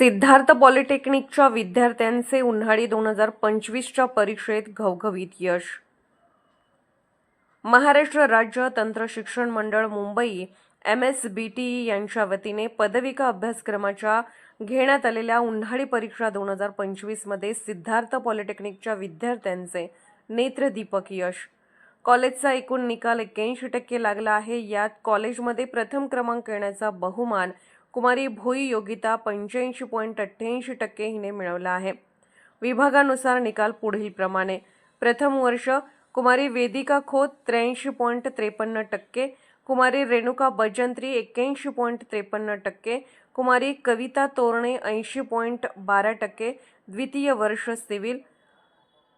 सिद्धार्थ पॉलिटेक्निकच्या विद्यार्थ्यांचे उन्हाळी दोन हजार पंचवीसच्या परीक्षेत घवघवीत यश. महाराष्ट्र राज्य तंत्र शिक्षण मंडळ Mumbai M S B T यांच्या वतीने पदविका अभ्यासक्रमाच्या घेण्यात आलेल्या उन्हाळी परीक्षा दोन हजार पंचवीसमध्ये सिद्धार्थ पॉलिटेक्निकच्या विद्यार्थ्यांचे नेत्रदीपक यश. कॉलेजचा एकूण निकाल एक्क्याऐंशी टक्के लागला आहे. यात कॉलेजमध्ये प्रथम क्रमांक येण्याचा बहुमान कुमारी भोई योगिता पंच्याऐंशी पॉईंट अठ्ठ्याऐंशी टक्के हिने मिळवला आहे. विभागानुसार निकाल पुढीलप्रमाणे प्रथम वर्ष कुमारी वेदिका खोत त्र्याऐंशी पॉईंट त्रेपन्न टक्के कुमारी रेणुका बजंत्री एक्क्याऐंशी पॉईंट त्रेपन्न टक्के कुमारी कविता तोरणे ऐंशी पॉईंट बारा टक्के द्वितीय वर्ष सिव्हिल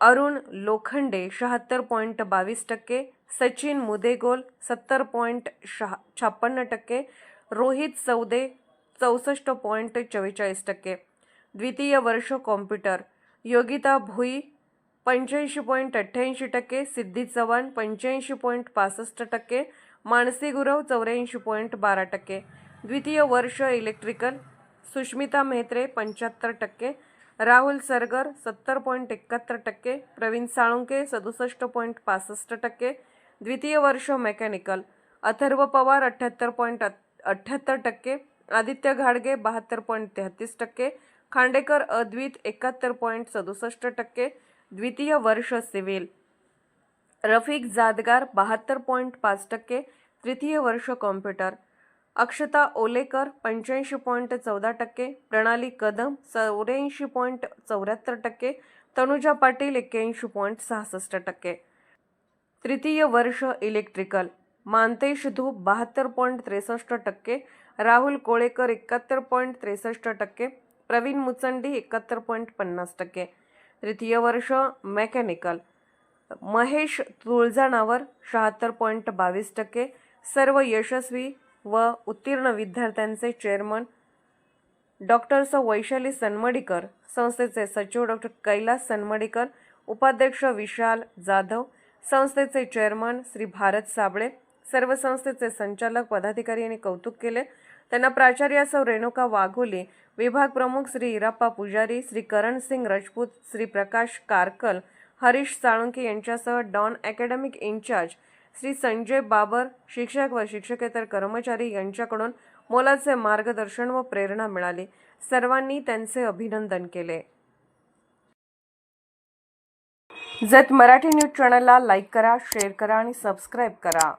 अरुण लोखंडे शहात्तर पॉईंट बावीस टक्के सचिन मुदेगोल सत्तर पॉईंट शहा छप्पन्न टक्के रोहित चौदे चौसष्ट पॉईंट चव्वेचाळीस टक्के. द्वितीय वर्ष कॉम्प्युटर. योगिता भुई पंच्याऐंशी पॉईंट अठ्ठ्याऐंशी टक्के. सिद्धी चव्हाण पंच्याऐंशी पॉईंट पासष्ट टक्के. मानसी गुरव चौऱ्याऐंशी पॉईंट बारा टक्के. द्वितीय वर्ष इलेक्ट्रिकल. सुष्मिता मेहत्रे पंच्याहत्तर टक्के. राहुल सरगर सत्तर पॉईंट एकाहत्तर टक्के. प्रवीण साळुंके सदुसष्ट पॉईंट पासष्ट टक्के. द्वितीय वर्ष मेकॅनिकल. अथर्व पवार अठ्ठ्याहत्तर पॉईंट अठ्ठ्याहत्तर टक्के आदित्य घाडगे बहात्तर पॉईंट तेहतीस टक्के खांडेकर अद्वित एकाहत्तर पॉईंट सदुसष्ट टक्के द्वितीय वर्ष सिव्हिल. रफिक जादगार बहात्तर पॉईंट पाच टक्के तृतीय वर्ष कॉम्प्युटर. अक्षता ओलेकर पंच्याऐंशी पॉईंट चौदा टक्के प्रणाली कदम चौऱ्याऐंशी पॉईंट चौऱ्याहत्तर टक्के तनुजा पाटील एक्क्याऐंशी पॉईंट सहासष्ट टक्के. तृतीय वर्ष इलेक्ट्रिकल. मानतेश धूप बहात्तर पॉईंट त्रेसष्ट टक्के राहुल कोळेकर एकाहत्तर पॉईंट त्रेसष्ट टक्के प्रवीण मुचंडी एकाहत्तर पॉईंट पन्नास टक्के. तृतीय वर्ष मेकॅनिकल. महेश तुळजाणावर शहात्तर पॉईंट बावीस टक्के सर्व यशस्वी व उत्तीर्ण विद्यार्थ्यांचे चेअरमन. डॉक्टर स वैशाली सनमडीकर संस्थेचे सचिव डॉक्टर कैलास सनमडीकर उपाध्यक्ष विशाल जाधव संस्थेचे चेअरमन श्री भारत साबळे सर्व संस्थेचे संचालक पदाधिकारी यांनी कौतुक केले. त्यांना प्राचार्य सौ रेणुका वाघोली विभाग प्रमुख श्री इराप्पा पुजारी श्री करण सिंग राजपूत श्री प्रकाश कारकल हरीश साळुंके यांच्यासह dean academic incharge Shri Sanjay Babar शिक्षक व शिक्षकेतर कर्मचारी यांच्याकडून मोलाचे मार्गदर्शन व प्रेरणा मिळाली. सर्वांनी त्यांचे अभिनंदन केले. जत मराठी न्यूज चॅनलला लाईक करा शेअर करा आणि सबस्क्राईब करा.